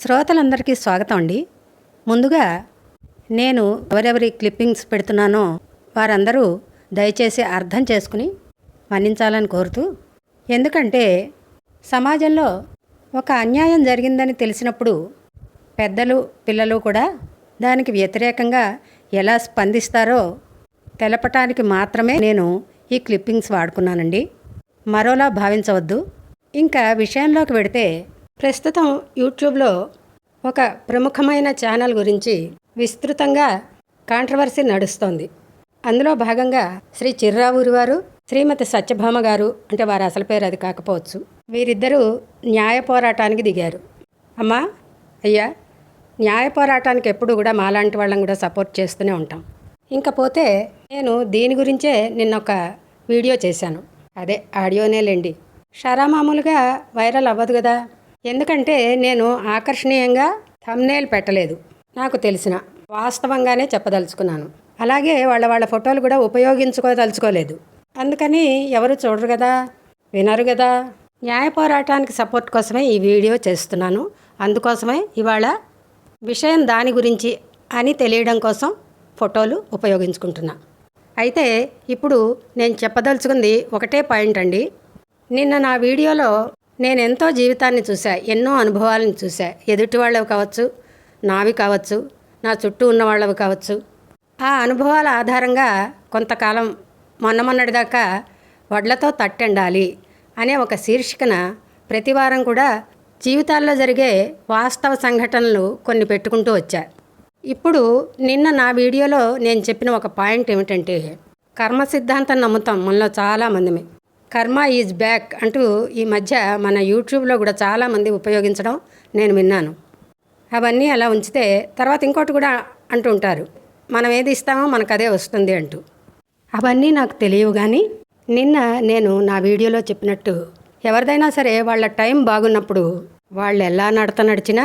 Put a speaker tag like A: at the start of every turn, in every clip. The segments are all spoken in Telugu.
A: శ్రోతలందరికీ స్వాగతం అండి. ముందుగా నేను ఎవరెవరి క్లిప్పింగ్స్ పెడుతున్నానో వారందరూ దయచేసి అర్థం చేసుకుని మన్నించాలని కోరుతూ ఎందుకంటే సమాజంలో ఒక అన్యాయం జరిగిందని తెలిసినప్పుడు పెద్దలు పిల్లలు కూడా దానికి వ్యతిరేకంగా ఎలా స్పందిస్తారో తెలపటానికి మాత్రమే నేను ఈ క్లిప్పింగ్స్ వాడుకున్నానండి. మరోలా భావించవద్దు. ఇంకా విషయంలోకి వెడితే ప్రస్తుతం యూట్యూబ్లో ఒక ప్రముఖమైన ఛానల్ గురించి విస్తృతంగా కాంట్రవర్సీ నడుస్తోంది. అందులో భాగంగా శ్రీ చిర్రావూరి వారు శ్రీమతి సత్యభామ గారు అంటే వారి అసలు పేరు అది కాకపోవచ్చు వీరిద్దరూ న్యాయ పోరాటానికి దిగారు. అమ్మా అయ్యా న్యాయ పోరాటానికి ఎప్పుడు కూడా మాలాంటి వాళ్ళని కూడా సపోర్ట్ చేస్తూనే ఉంటాం. ఇంకపోతే నేను దీని గురించే నిన్న ఒక వీడియో చేశాను. అదే ఆడియోనే లేండి. షరా మామూలుగా వైరల్ అవ్వదు కదా? ఎందుకంటే నేను ఆకర్షణీయంగా థమ్నేల్ పెట్టలేదు నాకు తెలిసిన. వాస్తవంగానే చెప్పదలుచుకున్నాను. అలాగే వాళ్ళ వాళ్ళ ఫోటోలు కూడా ఉపయోగించుకోదలుచుకోలేదు. అందుకని ఎవరు చూడరు కదా వినరు కదా. న్యాయ పోరాటానికి సపోర్ట్ కోసమే ఈ వీడియో చేస్తున్నాను. అందుకోసమే ఇవాళ విషయం దాని గురించి అని తెలియడం కోసం ఫోటోలు ఉపయోగించుకుంటున్నా. అయితే ఇప్పుడు నేను చెప్పదలుచుకుంది ఒకటే పాయింట్ అండి. నిన్న నా వీడియోలో నేను ఎంతో జీవితాన్ని చూసా ఎన్నో అనుభవాలను చూసా ఎదుటి వాళ్ళవి కావచ్చు నావి కావచ్చు నా చుట్టూ ఉన్న వాళ్ళవి కావచ్చు. ఆ అనుభవాల ఆధారంగా కొంతకాలం మొన్న మొన్నటిదాకా వడ్లతో తట్టెండాలి అనే ఒక శీర్షికన ప్రతివారం కూడా జీవితాల్లో జరిగే వాస్తవ సంఘటనలు కొన్ని పెట్టుకుంటూ వచ్చా. ఇప్పుడు నిన్న నా వీడియోలో నేను చెప్పిన ఒక పాయింట్ ఏమిటంటే కర్మ సిద్ధాంతం నమ్ముతాం మనలో చాలామందిమే. కర్మ ఈజ్ బ్యాక్ అంటూ ఈ మధ్య మన యూట్యూబ్లో కూడా చాలామంది ఉపయోగించడం నేను విన్నాను. అవన్నీ అలా ఉంచితే తర్వాత ఇంకోటి కూడా అంటూ ఉంటారు మనం ఏది ఇస్తామో మనకు అదే వస్తుంది అంటూ. అవన్నీ నాకు తెలియవు కానీ నిన్న నేను నా వీడియోలో చెప్పినట్టు ఎవరిదైనా సరే వాళ్ళ టైం బాగున్నప్పుడు వాళ్ళు ఎలా నడత నడిచినా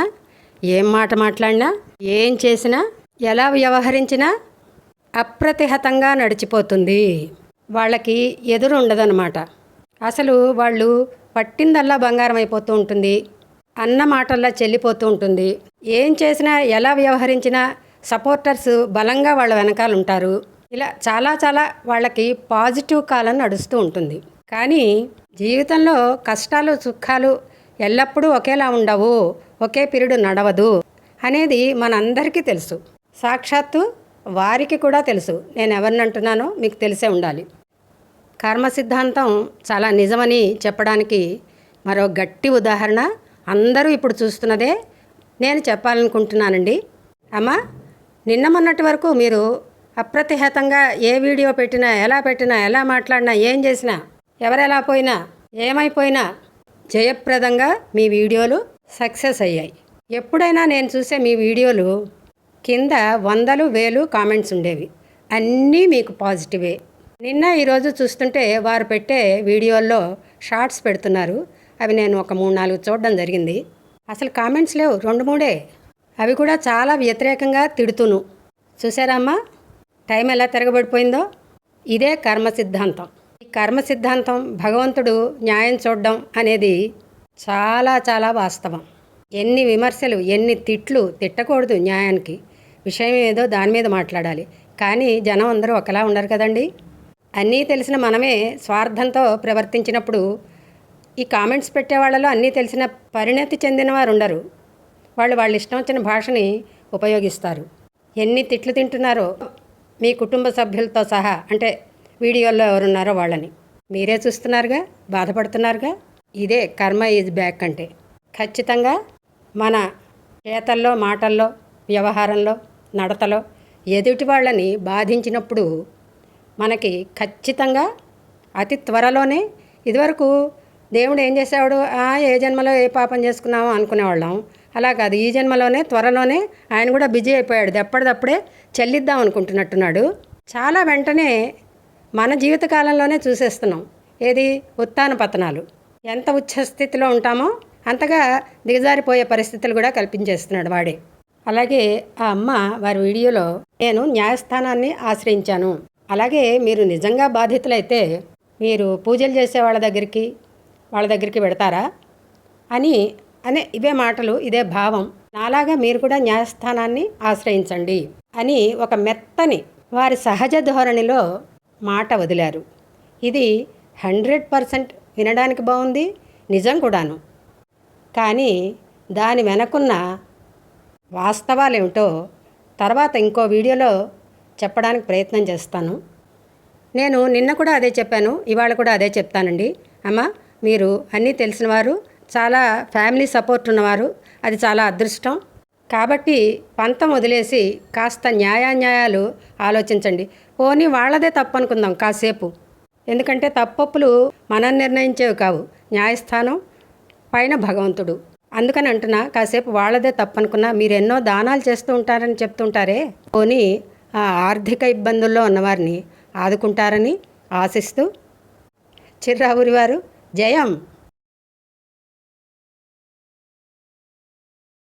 A: ఏం మాట మాట్లాడినా ఏం చేసినా ఎలా వ్యవహరించినా అప్రతిహతంగా నడిచిపోతుంది. వాళ్ళకి ఎదురు ఉండదన్నమాట అసలు వాళ్ళు పట్టిందల్లా బంగారం అయిపోతూ ఉంటుంది అన్న మాటల్లా చెల్లిపోతూ ఉంటుంది. ఏం చేసినా ఎలా వ్యవహరించినా సపోర్టర్స్ బలంగా వాళ్ళ వెనకాల ఉంటారు ఇలా చాలా చాలా వాళ్ళకి పాజిటివ్ కాలం నడుస్తూ ఉంటుంది. కానీ జీవితంలో కష్టాలు సుఖాలు ఎల్లప్పుడూ ఒకేలా ఉండవు ఒకే పీరియడ్ నడవదు అనేది మనందరికీ తెలుసు. సాక్షాత్తు వారికి కూడా తెలుసు. నేను ఎవరిని అంటున్నానో మీకు తెలిసే ఉండాలి. కర్మ సిద్ధాంతం చాలా నిజమని చెప్పడానికి మరో గట్టి ఉదాహరణ అందరూ ఇప్పుడు చూస్తున్నదే నేను చెప్పాలనుకుంటున్నానండి. అమ్మా నిన్న మొన్నటి వరకు మీరు అప్రతిహతంగా ఏ వీడియో పెట్టినా ఎలా పెట్టినా ఎలా మాట్లాడినా ఏం చేసినా ఎవరెలా పోయినా ఏమైపోయినా జయప్రదంగా మీ వీడియోలు సక్సెస్ అయ్యాయి. ఎప్పుడైనా నేను చూసే మీ వీడియోలు కింద వందలు వేలు కామెంట్స్ ఉండేవి. అన్నీ మీకు పాజిటివే. నిన్న ఈరోజు చూస్తుంటే వారు పెట్టే వీడియోల్లో షార్ట్స్ పెడుతున్నారు. అవి నేను ఒక మూడు నాలుగు చూడడం జరిగింది. అసలు కామెంట్స్ లేవు రెండు మూడే. అవి కూడా చాలా వ్యతిరేకంగా తిడుతును. చూసారమ్మా టైం ఎలా తిరగబడిపోయిందో? ఇదే కర్మ సిద్ధాంతం. ఈ కర్మ సిద్ధాంతం భగవంతుడు న్యాయం చూడడం అనేది చాలా చాలా వాస్తవం. ఎన్ని విమర్శలు ఎన్ని తిట్లు తిట్టకూడదు న్యాయానికి. విషయం ఏదో దాని మీద మాట్లాడాలి. కానీ జనం అందరూ ఒకలా ఉండరు కదండి? అన్నీ తెలిసిన మనమే స్వార్థంతో ప్రవర్తించినప్పుడు ఈ కామెంట్స్ పెట్టే వాళ్ళలో అన్నీ తెలిసిన పరిణతి చెందిన వారు ఉండరు. వాళ్ళు వాళ్ళ ఇష్టం వచ్చిన భాషని ఉపయోగిస్తారు. ఎన్ని తిట్లు తింటున్నారో మీ కుటుంబ సభ్యులతో సహా అంటే వీడియోల్లో ఎవరున్నారో వాళ్ళని. మీరే చూస్తున్నారుగా? బాధపడుతున్నారుగా? ఇదే కర్మ ఈజ్ బ్యాక్ అంటే. ఖచ్చితంగా మన చేతల్లో మాటల్లో వ్యవహారంలో నడతలో ఎదుటి వాళ్ళని బాధించినప్పుడు మనకి ఖచ్చితంగా అతి త్వరలోనే ఇదివరకు దేవుడు ఏం చేసేవాడు? "ఆ, ఏ జన్మలో ఏ పాపం చేసుకున్నామో అనుకునేవాళ్ళం. అలా కాదు. ఈ జన్మలోనే త్వరలోనే ఆయన కూడా బిజీ అయిపోయాడు. ఎప్పటిదప్పుడే చెల్లిద్దాం అనుకుంటున్నట్టున్నాడు. చాలా వెంటనే మన జీవితకాలంలోనే చూసేస్తున్నాం. ఏది? ఉత్తాన పతనాలు. ఎంత ఉచ్చ స్థితిలో ఉంటామో అంతగా దిగజారిపోయే పరిస్థితులు కూడా కల్పించేస్తున్నాడు వాడే. అలాగే ఆ అమ్మ వారి వీడియోలో నేను న్యాయస్థానాన్ని ఆశ్రయించాను. అలాగే మీరు నిజంగా బాధితులైతే మీరు పూజలు చేసే వాళ్ళ దగ్గరికి వాళ్ళ దగ్గరికి పెడతారా అని అనే ఇవే మాటలు ఇదే భావం. నాలాగా మీరు కూడా న్యాయస్థానాన్ని ఆశ్రయించండి అని ఒక మెత్తని వారి సహజ ధోరణిలో మాట వదిలారు. ఇది హండ్రెడ్ పర్సెంట్ వినడానికి బాగుంది నిజం కూడాను. కానీ దాని వెనకున్న వాస్తవాలేమిటో తర్వాత ఇంకో వీడియోలో చెప్పడానికి ప్రయత్నం చేస్తాను. నేను నిన్న కూడా అదే చెప్పాను ఇవాళ కూడా అదే చెప్తానండి. అమ్మ మీరు అన్నీ తెలిసినవారు చాలా ఫ్యామిలీ సపోర్ట్ ఉన్నవారు అది చాలా అదృష్టం. కాబట్టి పంతం వదిలేసి కాస్త న్యాయాన్యాయాలు ఆలోచించండి. పోనీ వాళ్ళదే తప్పు అనుకుందాం కాసేపు. ఎందుకంటే తప్పప్పులు మనం నిర్ణయించేవి కావు. న్యాయస్థానం పైన భగవంతుడు. అందుకని అంటున్నా కాసేపు వాళ్ళదే తప్పనుకున్నా మీరు ఎన్నో దానాలు చేస్తూ ఉంటారని చెప్తుంటారే? పోనీ ఆ ఆర్థిక ఇబ్బందుల్లో ఉన్నవారిని ఆదుకుంటారని ఆశిస్తూ? చిర్రావురి వారు జయం!